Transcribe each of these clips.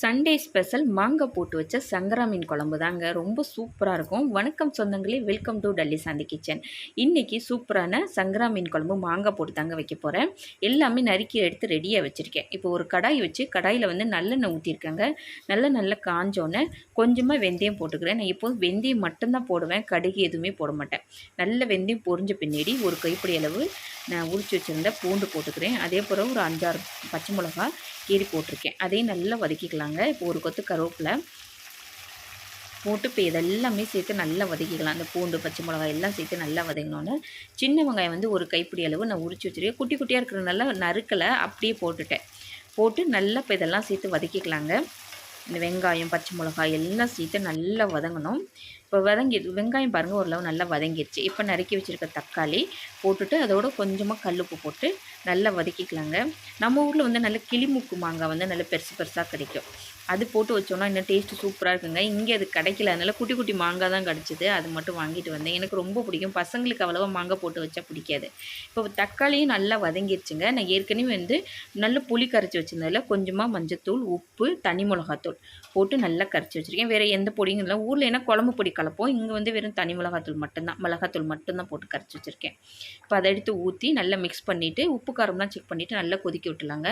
Sunday special மாங்காய் போட்டு வச்ச சங்கரா மீன் குழம்பு தாங்க. ரொம்ப சூப்பராக இருக்கும். வணக்கம் சொந்தங்களே welcome to Dolly Shanti kitchen இன்றைக்கி சூப்பரான சங்கரா மீன் குழம்பு மாங்காய் போட்டு தாங்க வைக்க போகிறேன் எல்லாமே நறுக்கி எடுத்து ரெடியாக வச்சுருக்கேன். இப்போ ஒரு கடாய் வச்சு கடாயில் வந்து நல்லெண்ணெய் ஊற்றிருக்கேங்க நல்ல நல்ல காஞ்சோன்னே கொஞ்சமாக வெந்தயம் போட்டுக்கிறேன். நான் இப்போது வெந்தயம் மட்டும்தான் போடுவேன். கடுகு எதுவுமே போட மாட்டேன். நல்ல வெந்தயம் பொறிஞ்ச பின்னாடி ஒரு கைப்பிடி அளவு நான் உரிச்சு வச்சுருந்த பூண்டு போட்டுக்கிறேன். அதே போல் ஒரு அஞ்சாறு பச்சை மிளகா கீறி போட்டிருக்கேன். அதையும் நல்லா வதக்கிக்கலாங்க. இப்போ ஒரு கொத்து கருவேப்பிலை போட்டு இப்போ இதெல்லாமே சேர்த்து நல்லா வதக்கிக்கலாம். அந்த பூண்டு பச்சை மிளகாய் எல்லாம் சேர்த்து நல்லா வதங்கினோன்னு சின்ன வெங்காயம் வந்து ஒரு கைப்பிடி அளவு நான் உரிச்சு வச்சுருக்கேன். குட்டி குட்டியாக இருக்கிறனால நறுக்கலை அப்படியே போட்டுட்டேன். போட்டு நல்லா இப்போ இதெல்லாம் சேர்த்து வதக்கிக்கலாங்க. இந்த வெங்காயம் பச்சை மிளகாய் எல்லாம் சேர்த்து நல்லா வதங்கணும். இப்போ வதங்கி வெங்காயம் பாருங்கள் ஓரளவு நல்லா வதங்கிடுச்சு இப்போ நறுக்கி வச்சுருக்க தக்காளி போட்டுட்டு அதோட கொஞ்சமாக கல்லுப்பு போட்டு நல்லா வதக்கிக்கலாங்க. நம்ம ஊரில் வந்து நல்ல கிளிமுக்கு மாங்காய் வந்து நல்ல பெருசு பெருசாக கிடைக்கும். அது போட்டு வச்சோன்னா இன்னும் டேஸ்ட்டு சூப்பராக இருக்குங்க. இங்கே அது கிடைக்கல. அதனால் குட்டி குட்டி மாங்காய் தான் கிடச்சிது. அது மட்டும் வாங்கிட்டு வந்தேன். எனக்கு ரொம்ப பிடிக்கும். பசங்களுக்கு அவ்வளோவா மாங்காய் போட்டு வச்சா பிடிக்காது. இப்போ தக்காளியும் நல்லா வதங்கிடுச்சுங்க நான் ஏற்கனவே வந்து நல்ல புளி கரைச்சி வச்சுருந்ததில் கொஞ்சமாக மஞ்சத்தூள் உப்பு தனி மிளகாத்தூள் போட்டு நல்லா கரைச்சி வச்சுருக்கேன். வேறு எந்த பொடியும் இல்லை. ஊரில் ஏன்னா குழம்பு பொடி கலப்போம். இங்கே வந்து வெறும் தனி மிளகாத்தூள் மட்டும்தான். மிளகாத்தூள் மட்டும்தான் போட்டு கரைச்சி வச்சுருக்கேன். இப்போ அதை எடுத்து ஊற்றி நல்லா மிக்ஸ் பண்ணிவிட்டு உப்பு காரம்லாம் செக் பண்ணிவிட்டு நல்லா கொதிக்க விட்டுலாங்க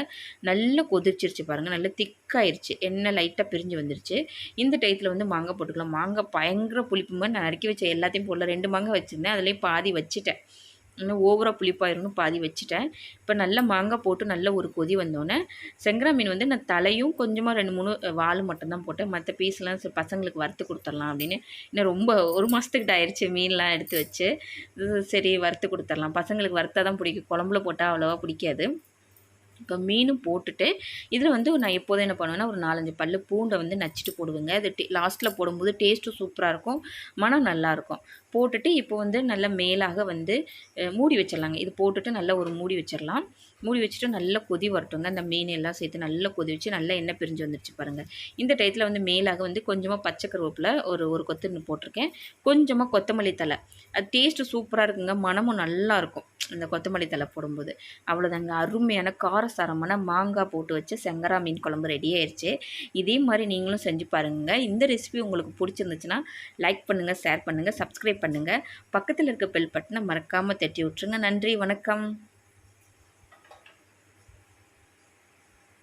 நல்லா கொதிச்சிருச்சு பாருங்கள் நல்லா திக்காயிருச்சு எண்ணெய் லைட்டாக பிரிஞ்சு வந்துருச்சு. இந்த டயத்தில் வந்து மாங்காய் போட்டுக்கலாம். மாங்காய் பயங்கர புளிப்பு. மாதிரி நான் நறுக்கி வச்ச எல்லாத்தையும் போடல. ரெண்டு மாங்காய் வச்சுருந்தேன். அதுலேயும் பாதி வச்சுட்டேன். இன்னும் ஓவராக புளிப்பாயிரும்னு பாதி வச்சுட்டேன். இப்போ நல்லா மாங்காய் போட்டு நல்ல ஒரு கொதி வந்தோடனே செங்கரா மீன் வந்து நான் தலையும் கொஞ்சமாக ரெண்டு மூணு வால் மட்டும்தான் போட்டேன். மற்ற பீஸ்லாம் பசங்களுக்கு வறுத்து கொடுத்துடலாம் அப்படின்னு. இன்னும் ரொம்ப ஒரு மாதத்துக்கிட்ட ஆயிடுச்சு மீன்லாம் எடுத்து வச்சு. சரி வறுத்து கொடுத்துடலாம். பசங்களுக்கு வறுத்தா தான் பிடிக்கும். குழம்புல போட்டால் அவ்வளோவா பிடிக்காது. இப்போ மீனும் போட்டுட்டு இதில் வந்து நான் எப்போதும் என்ன பண்ணுவேன்னா ஒரு நாலஞ்சு பல் பூண்டை வந்து நச்சுட்டு போடுவேங்க. அது டே லாஸ்ட்டில் போடும்போது டேஸ்ட்டும் சூப்பராக இருக்கும். மனம் நல்லாயிருக்கும் போட்டுட்டு இப்போ வந்து நல்லா மேலாக வந்து மூடி வச்சிடலாங்க. இது போட்டுட்டு நல்லா ஒரு மூடி வச்சிடலாம். மூடி வச்சுட்டு நல்லா கொதி வரட்டுங்க. அந்த மீன் எல்லாம் சேர்த்து நல்லா கொதி வச்சு நல்லா எண்ணெய் பிரிஞ்சு வந்துருச்சு பாருங்கள் இந்த டயத்தில் வந்து மேலாக வந்து கொஞ்சமாக பச்சை கருவேப்பில் ஒரு ஒரு கொத்து போட்டிருக்கேன். கொஞ்சமாக கொத்தமல்லி தலை அது டேஸ்ட்டு சூப்பராக இருக்குங்க. மனமும் நல்லாயிருக்கும் இந்த கொத்தமல்லி தலை போடும்போது. அவ்வளோதாங்க அருமையான காரசாரமான மாங்காய் போட்டு வச்சு செங்கரா மீன் குழம்பு ரெடி ஆயிடுச்சு இதே மாதிரி நீங்களும் செஞ்சு பாருங்கள் இந்த ரெசிபி உங்களுக்கு பிடிச்சிருந்துச்சுன்னா லைக் பண்ணுங்கள் ஷேர் பண்ணுங்கள் சப்ஸ்கிரைப் பண்ணுங்கள் பக்கத்தில் இருக்க பெல் பட்டனை மறக்காமல் தட்டி விட்ருங்க நன்றி வணக்கம்.